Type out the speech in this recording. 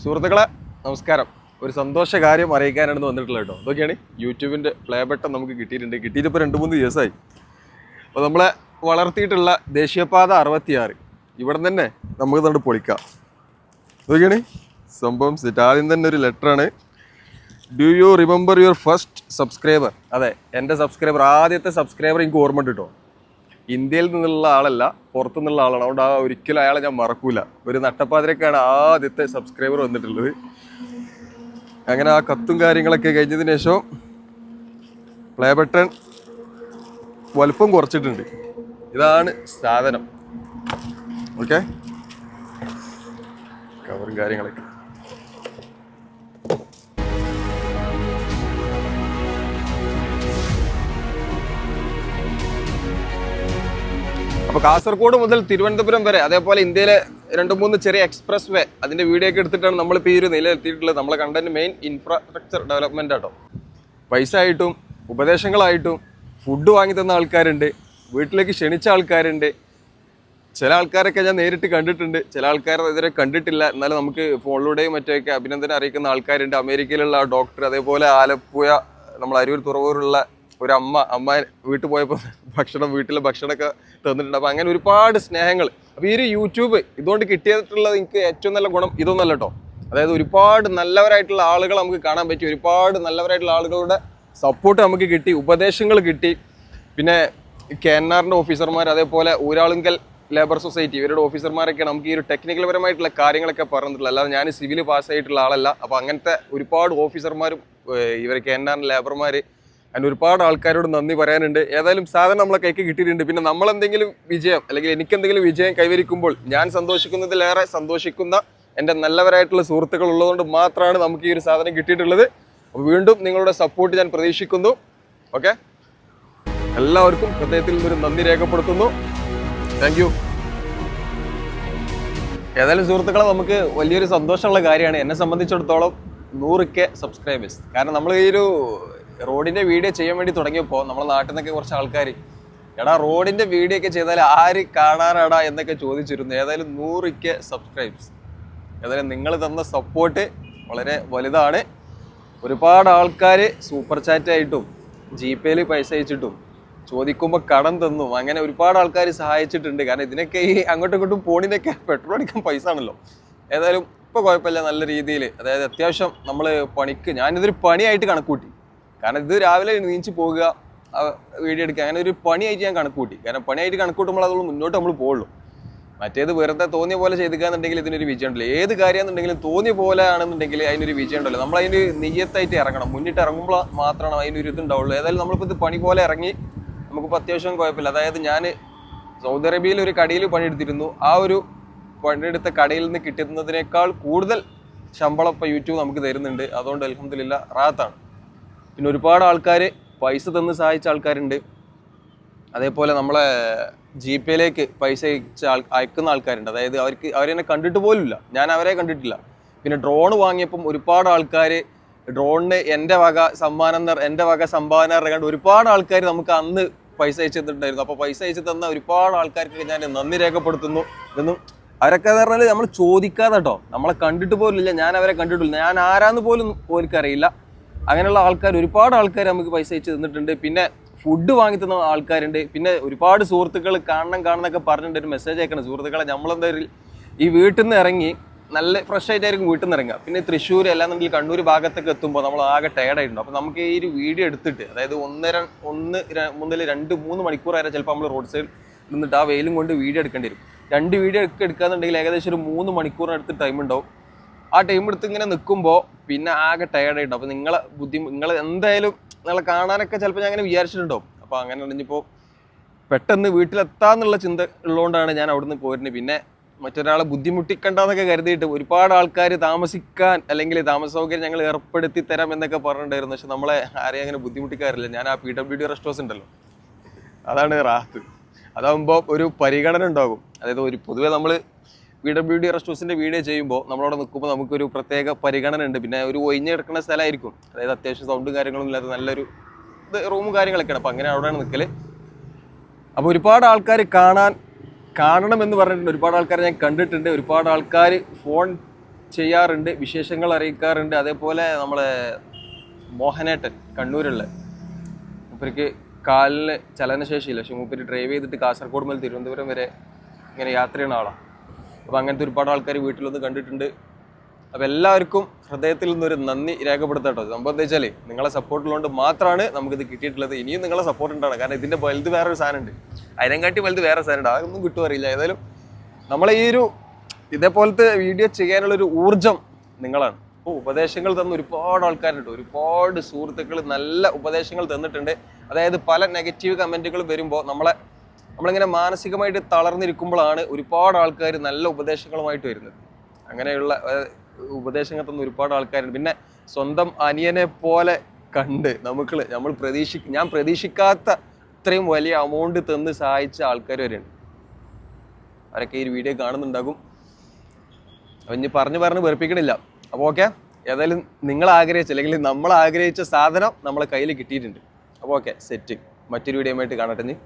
സുഹൃത്തുക്കളെ നമസ്കാരം. ഒരു സന്തോഷ കാര്യം അറിയിക്കാനാണ് വന്നിട്ടുള്ളത് കേട്ടോ. അതൊക്കെയാണ് യൂട്യൂബിന്റെ പ്ലേ ബട്ടൺ നമുക്ക് കിട്ടിയിട്ടുണ്ട്. കിട്ടിയിട്ട് ഇപ്പോൾ രണ്ട് മൂന്ന് ദിവസമായി. അപ്പോൾ നമ്മളെ വളർത്തിയിട്ടുള്ള ദേശീയപാത അറുപത്തിയാറ്. ഇവിടെ തന്നെ നമുക്ക് തന്നെ പൊളിക്കാം. അതൊക്കെയാണ് സംഭവം. സെറ്റ് ആദ്യം തന്നെ ഒരു ലെറ്ററാണ് do you remember your first subscriber അതെ എന്റെ സബ്സ്ക്രൈബർ ആദ്യത്തെ സബ്സ്ക്രൈബർ എനിക്ക് ഓർമ്മ കേട്ടോ. ഇന്ത്യയിൽ നിന്നുള്ള ആളല്ല പുറത്തു നിന്നുള്ള ആളാണ്. അതുകൊണ്ട് ആ ഒരിക്കലും അയാളെ ഞാൻ മറക്കൂല. ഒരു നട്ടപ്പാതിരക്കാണ് ആദ്യത്തെ സബ്സ്ക്രൈബർ വന്നിട്ടുള്ളത്. അങ്ങനെ ആ കത്തും കാര്യങ്ങളൊക്കെ കഴിഞ്ഞതിന് ശേഷം പ്ലേ ബട്ടൺ വലുപ്പം കുറച്ചിട്ടുണ്ട്. ഇതാണ് സാധനം. ഓക്കെ കവറും കാര്യങ്ങളൊക്കെ. കാസർഗോഡ് മുതൽ തിരുവനന്തപുരം വരെ അതേപോലെ ഇന്ത്യയിലെ രണ്ട് മൂന്ന് ചെറിയ എക്സ്പ്രസ് വേ അതിന്റെ വീഡിയോ ഒക്കെ എടുത്തിട്ടാണ് നമ്മളിപ്പോൾ ഈ ഒരു നിലയിലെത്തിയിട്ടുള്ളത്. നമ്മളെ കണ്ടന്റ് മെയിൻ ഇൻഫ്രാസ്ട്രക്ചർ ഡെവലപ്മെന്റ് ആട്ടോ പൈസ ആയിട്ടും ഉപദേശങ്ങളായിട്ടും ഫുഡ് വാങ്ങി തന്ന ആൾക്കാരുണ്ട് വീട്ടിലേക്ക് ക്ഷണിച്ച ആൾക്കാരുണ്ട്. ചില ആൾക്കാരൊക്കെ ഞാൻ നേരിട്ട് കണ്ടിട്ടുണ്ട്. ചില ആൾക്കാർ ഇതുവരെ കണ്ടിട്ടില്ല. എന്നാലും നമുക്ക് ഫോണിലൂടെയും മറ്റൊക്കെ അഭിനന്ദനം അറിയിക്കുന്ന ആൾക്കാരുണ്ട്. അമേരിക്കയിലുള്ള ഡോക്ടർ അതേപോലെ ആലപ്പുഴ നമ്മൾ അരൂർ തുറവൂരുള്ള ഒരു അമ്മ അമ്മ വീട്ടിൽ പോയപ്പോൾ ഭക്ഷണം വീട്ടിലെ ഭക്ഷണമൊക്കെ തന്നിട്ടുണ്ട്. അപ്പോൾ അങ്ങനെ ഒരുപാട് സ്നേഹങ്ങൾ. അപ്പോൾ ഈ ഒരു യൂട്യൂബ് ഇതുകൊണ്ട് കിട്ടിയിട്ടുള്ളത് എനിക്ക് ഏറ്റവും നല്ല ഗുണം ഇതൊന്നല്ല കേട്ടോ അതായത് ഒരുപാട് നല്ലവരായിട്ടുള്ള ആളുകൾ നമുക്ക് കാണാൻ പറ്റി. ഒരുപാട് നല്ലവരായിട്ടുള്ള ആളുകളുടെ സപ്പോർട്ട് നമുക്ക് കിട്ടി ഉപദേശങ്ങൾ കിട്ടി. പിന്നെ കെ എൻ ആറിന്റെ ഓഫീസർമാർ അതേപോലെ ഊരാളുങ്കൽ ലേബർ സൊസൈറ്റി ഇവരുടെ ഓഫീസർമാരൊക്കെ നമുക്ക് ഈ ഒരു ടെക്നിക്കൽ പരമായിട്ടുള്ള കാര്യങ്ങളൊക്കെ പറഞ്ഞിട്ടുള്ള അല്ലാതെ ഞാൻ സിവിൽ പാസ് ആയിട്ടുള്ള ആളല്ല. അപ്പോൾ അങ്ങനത്തെ ഒരുപാട് ഓഫീസർമാരും ഇവർ കെ എൻ ആറിന്റെ ലേബർമാർ അതിന് ഒരുപാട് ആൾക്കാരോട് നന്ദി പറയാനുണ്ട്. ഏതായാലും സാധനം നമ്മളെ കൈക്ക് കിട്ടിയിട്ടുണ്ട്. പിന്നെ നമ്മളെന്തെങ്കിലും വിജയം അല്ലെങ്കിൽ എനിക്കെന്തെങ്കിലും വിജയം കൈവരിക്കുമ്പോൾ ഞാൻ സന്തോഷിക്കുന്നതിലേറെ സന്തോഷിക്കുന്ന എന്റെ നല്ലവരായിട്ടുള്ള സുഹൃത്തുക്കൾ ഉള്ളതുകൊണ്ട് മാത്രമാണ് നമുക്ക് ഈ ഒരു സാധനം കിട്ടിയിട്ടുള്ളത്. അപ്പോൾ വീണ്ടും നിങ്ങളുടെ സപ്പോർട്ട് ഞാൻ പ്രതീക്ഷിക്കുന്നു. ഓക്കെ എല്ലാവർക്കും ഹൃദയത്തിൽ നിന്നൊരു നന്ദി രേഖപ്പെടുത്തുന്നു. താങ്ക് യു ഏതായാലും സുഹൃത്തുക്കളെ നമുക്ക് വലിയൊരു സന്തോഷമുള്ള കാര്യമാണ്. എന്നെ സംബന്ധിച്ചിടത്തോളം നൂറ് കെ സബ്സ്ക്രൈബേഴ്സ് കാരണം നമ്മൾ ഈ ഒരു റോഡിന്റെ വീഡിയോ ചെയ്യാൻ വേണ്ടി തുടങ്ങിയപ്പോൾ നമ്മളെ നാട്ടിൽ നിന്നൊക്കെ കുറച്ച് ആൾക്കാർ എടാ റോഡിന്റെ വീഡിയോ ഒക്കെ ചെയ്താൽ ആര് കാണാനാടാ? എന്നൊക്കെ ചോദിച്ചിരുന്നു. ഏതായാലും നൂറിക്ക് സബ്സ്ക്രൈബ്സ് ഏതായാലും നിങ്ങൾ തന്ന സപ്പോർട്ട് വളരെ വലുതാണ്. ഒരുപാട് ആൾക്കാർ സൂപ്പർ ചാറ്റ് ആയിട്ടും ജി പേയിൽ പൈസ അയച്ചിട്ടും ചോദിക്കുമ്പോൾ കടം തന്നും. അങ്ങനെ ഒരുപാട് ആൾക്കാർ സഹായിച്ചിട്ടുണ്ട്. കാരണം ഇതിനൊക്കെ ഈ അങ്ങോട്ടും ഇങ്ങോട്ടും പോണിനൊക്കെ പെട്രോൾ അടിക്കാൻ പൈസ ആണല്ലോ. ഏതായാലും ഇപ്പോൾ കുഴപ്പമില്ല. നല്ല രീതിയിൽ അതായത് അത്യാവശ്യം നമ്മൾ പണിക്ക് ഞാനിതൊരു പണിയായിട്ട് കണക്കൂട്ടി. കാരണം ഇത് രാവിലെ നീച്ച് പോകുക വീഡിയോ എടുക്കുക അങ്ങനെ ഒരു പണിയായിട്ട് ഞാൻ കണക്കൂട്ടി കാരണം പണിയായിട്ട് കണക്കൂട്ടുമ്പോൾ അതുകൊണ്ട് മുന്നോട്ട് നമ്മൾ പോകുള്ളൂ മറ്റേത് വെറുതെ തോന്നിയ പോലെ ചെയ്തിക്കാന്നുണ്ടെങ്കിൽ ഇതിനൊരു വിജയം ഉണ്ടല്ലോ. ഏത് കാര്യമാണെന്നുണ്ടെങ്കിലും തോന്നിയ പോലെ ആണെന്നുണ്ടെങ്കിൽ അതിനൊരു വിജയം ഉണ്ടല്ലോ. നമ്മൾ അതിന് നെയ്യത്തായിട്ട് ഇറങ്ങണം. മുന്നിട്ട് ഇറങ്ങുമ്പോൾ മാത്രമാണ് അതിനൊരു ഇത് ഉണ്ടാവുള്ളൂ ഏതായാലും നമ്മളിപ്പോൾ ഇത് പണി പോലെ ഇറങ്ങി നമുക്കിപ്പോൾ അത്യാവശ്യം കുഴപ്പമില്ല. അതായത് ഞാൻ സൗദി അറേബ്യയിൽ ഒരു കടയിൽ പണിയെടുത്തിരുന്നു. ആ ഒരു പണിയെടുത്ത കടയിൽ നിന്ന് കിട്ടുന്നതിനേക്കാൾ കൂടുതൽ ശമ്പളം ഇപ്പോൾ യൂട്യൂബ് നമുക്ക് തരുന്നുണ്ട്. അതുകൊണ്ട് അലഹമില്ല റാത്താണ്. പിന്നെ ഒരുപാട് ആൾക്കാർ പൈസ തന്ന് സഹായിച്ച ആൾക്കാരുണ്ട്. അതേപോലെ നമ്മളെ ജി പേയിലേക്ക് പൈസ അയച്ച ആൾ അയക്കുന്ന ആൾക്കാരുണ്ട്. അതായത് അവർക്ക് അവരെന്നെ കണ്ടിട്ട് പോലുമില്ല. ഞാൻ അവരെ കണ്ടിട്ടില്ല. പിന്നെ ഡ്രോൺ വാങ്ങിയപ്പം ഒരുപാട് ആൾക്കാർ ഡ്രോണിന് എന്റെ വക സമ്മാനം എന്റെ വക സംഭാവന ഇറങ്ങാണ്ട് ഒരുപാട് ആൾക്കാർ നമുക്ക് അന്ന് പൈസ അയച്ചു തന്നിട്ടുണ്ടായിരുന്നു. അപ്പോൾ പൈസ അയച്ചു തന്ന ഒരുപാട് ആൾക്കാർക്ക് ഞാൻ നന്ദി രേഖപ്പെടുത്തുന്നു. എന്നും അവരൊക്കെ എന്ന് പറഞ്ഞാൽ നമ്മൾ ചോദിക്കാതെ കേട്ടോ. നമ്മളെ കണ്ടിട്ട് പോലുമില്ല. ഞാൻ അവരെ കണ്ടിട്ടില്ല. ഞാൻ ആരാന്ന് പോലും ഓർക്കറിയില്ല അങ്ങനെയുള്ള ആൾക്കാർ ഒരുപാട് ആൾക്കാർ നമുക്ക് പൈസ അയച്ചു തന്നിട്ടുണ്ട്. പിന്നെ ഫുഡ് വാങ്ങി തന്ന ആൾക്കാരുണ്ട്. പിന്നെ ഒരുപാട് സുഹൃത്തുക്കൾ കാണണം കാണണമെന്നൊക്കെ പറഞ്ഞിട്ട് ഒരു മെസ്സേജ് അയക്കണം. സുഹൃത്തുക്കളെ നമ്മളെന്തായാലും ഈ വീട്ടിൽ നിന്ന് ഇറങ്ങി നല്ല ഫ്രഷ് ആയിട്ടായിരിക്കും വീട്ടിൽ നിന്ന് ഇറങ്ങുക. പിന്നെ തൃശ്ശൂർ അല്ലാന്നുണ്ടെങ്കിൽ കണ്ണൂർ ഭാഗത്തൊക്കെ എത്തുമ്പോൾ നമ്മൾ ആകെ ടയർഡായിട്ടുണ്ട് അപ്പോൾ നമുക്ക് ഈ ഒരു വീഡിയോ എടുത്തിട്ട് അതായത് ഒന്നര ഒന്ന് മുതൽ രണ്ട് മൂന്ന് മണിക്കൂർ വരെ ചിലപ്പോൾ നമ്മൾ റോഡ് സൈഡ് നിന്നിട്ട് ആ വെയിലും കൊണ്ട് വീഡിയോ എടുക്കേണ്ടി വരും. രണ്ട് വീഡിയോ ഒക്കെ എടുക്കാന്നുണ്ടെങ്കിൽ ഏകദേശം ഒരു മൂന്ന് മണിക്കൂറിനടുത്ത് ടൈം ഉണ്ടാവും. ആ ടൈം എടുത്ത് ഇങ്ങനെ നിൽക്കുമ്പോൾ പിന്നെ ആകെ ടയർഡായിട്ട് അപ്പോൾ നിങ്ങളെ ബുദ്ധി നിങ്ങൾ എന്തായാലും നിങ്ങളെ കാണാനൊക്കെ ചിലപ്പോൾ ഞാൻ അങ്ങനെ വിചാരിച്ചിട്ടുണ്ടാവും. അപ്പോൾ അങ്ങനെ ഉണ്ടെങ്കിൽ പെട്ടെന്ന് വീട്ടിലെത്താന്നുള്ള ചിന്ത ഉള്ളതുകൊണ്ടാണ് ഞാൻ അവിടുന്ന് പോരുന്നത്. പിന്നെ മറ്റൊരാളെ ബുദ്ധിമുട്ടിക്കണ്ടെന്നൊക്കെ കരുതിയിട്ട് ഒരുപാട് ആൾക്കാർ താമസിക്കാൻ അല്ലെങ്കിൽ താമസ സൗകര്യം ഞങ്ങൾ ഏർപ്പെടുത്തി തരാം എന്നൊക്കെ പറഞ്ഞിട്ടുണ്ടായിരുന്നു. പക്ഷെ നമ്മളെ ആരെയും അങ്ങനെ ബുദ്ധിമുട്ടിക്കാറില്ല. ഞാൻ ആ പി ഡബ്ല്യു ഡി റെസ്റ്റ് ഉണ്ടല്ലോ. അതാണ് റാഹത്ത് അതാകുമ്പോൾ ഒരു പരിഗണന ഉണ്ടാകും. അതായത് ഒരു പൊതുവെ നമ്മൾ പി ഡബ്ല്യു ഡി റെസ്റ്റോസിന്റെ വീഡിയോ ചെയ്യുമ്പോൾ നമ്മളവിടെ നിൽക്കുമ്പോൾ നമുക്കൊരു പ്രത്യേക പരിഗണന ഉണ്ട് പിന്നെ ഒരു ഒഴിഞ്ഞ് കിടക്കുന്ന സ്ഥലമായിരിക്കും. അതായത് അത്യാവശ്യം സൗണ്ടും കാര്യങ്ങളും ഇല്ലാത്ത നല്ലൊരു ഇത് റൂമും കാര്യങ്ങളൊക്കെയാണ്. അപ്പോൾ അങ്ങനെ അവിടെയാണ് നിൽക്കൽ അപ്പോൾ ഒരുപാട് ആൾക്കാർ കാണാൻ കാണണം എന്ന് പറഞ്ഞിട്ടുണ്ട്. ഒരുപാട് ആൾക്കാരെ ഞാൻ കണ്ടിട്ടുണ്ട്. ഒരുപാട് ആൾക്കാർ ഫോൺ ചെയ്യാറുണ്ട്. വിശേഷങ്ങൾ അറിയിക്കാറുണ്ട്. അതേപോലെ നമ്മളെ മോഹനേട്ടൻ കണ്ണൂരുള്ള. മൂപ്പർക്ക് കാലിന് ചലനശേഷിയില്ല. പക്ഷെ മൂപ്പര് ഡ്രൈവ് ചെയ്തിട്ട് കാസർഗോഡ് മുതൽ തിരുവനന്തപുരം വരെ ഇങ്ങനെ യാത്ര ചെയ്യുന്ന ആളാണ് അപ്പോൾ അങ്ങനത്തെ ഒരുപാട് ആൾക്കാർ വീട്ടിലൊന്ന് കണ്ടിട്ടുണ്ട്. അപ്പോൾ എല്ലാവർക്കും ഹൃദയത്തിൽ നിന്നൊരു നന്ദി രേഖപ്പെടുത്തട്ടോ. സംഭവം എന്താ വെച്ചാൽ നിങ്ങളെ സപ്പോർട്ടുള്ളതുകൊണ്ട് മാത്രമാണ് നമുക്കിത് കിട്ടിയിട്ടുള്ളത്. ഇനിയും നിങ്ങളെ സപ്പോർട്ട് ഉണ്ടാണ് കാരണം ഇതിന്റെ വലുത് വേറൊരു സാധനമുണ്ട്. അതിനെക്കാട്ടി വലുത് വേറെ സാധനം ഉണ്ട് അതൊന്നും കിട്ടും അറിയില്ല ഏതായാലും നമ്മളെ ഈ ഒരു ഇതേപോലത്തെ വീഡിയോ ചെയ്യാനുള്ളൊരു ഊർജം നിങ്ങളാണ്. അപ്പോൾ ഉപദേശങ്ങൾ തന്ന ഒരുപാട് ആൾക്കാരുണ്ട്. ഒരുപാട് സുഹൃത്തുക്കൾ നല്ല ഉപദേശങ്ങൾ തന്നിട്ടുണ്ട്. അതായത് പല നെഗറ്റീവ് കമന്റുകൾ വരുമ്പോൾ നമ്മളെ നമ്മളിങ്ങനെ മാനസികമായിട്ട് തളർന്നിരിക്കുമ്പോഴാണ് ഒരുപാട് ആൾക്കാർ നല്ല ഉപദേശങ്ങളുമായിട്ട് വരുന്നത്. അങ്ങനെയുള്ള ഉപദേശങ്ങൾ തന്ന ഒരുപാട് ആൾക്കാരുണ്ട്. പിന്നെ സ്വന്തം അനിയനെ പോലെ കണ്ട് നമുക്ക് നമ്മൾ പ്രതീക്ഷി ഞാൻ പ്രതീക്ഷിക്കാത്ത ഇത്രയും വലിയ അമൗണ്ട് തന്ന് സഹായിച്ച ആൾക്കാർ വരെയുണ്ട്. അവരൊക്കെ ഈ വീഡിയോ കാണുന്നുണ്ടാകും. അപ്പം ഇനി പറഞ്ഞു പറഞ്ഞ് വെറുപ്പിക്കണില്ല. അപ്പോൾ ഓക്കെ ഏതായാലും നിങ്ങൾ ആഗ്രഹിച്ച അല്ലെങ്കിൽ നമ്മൾ ആഗ്രഹിച്ച സാധനം നമ്മളെ കയ്യിൽ കിട്ടിയിട്ടുണ്ട്. അപ്പോൾ ഓക്കെ സെറ്റ് മറ്റൊരു വീഡിയോ ആയിട്ട് കാണട്ടെ ഇനി.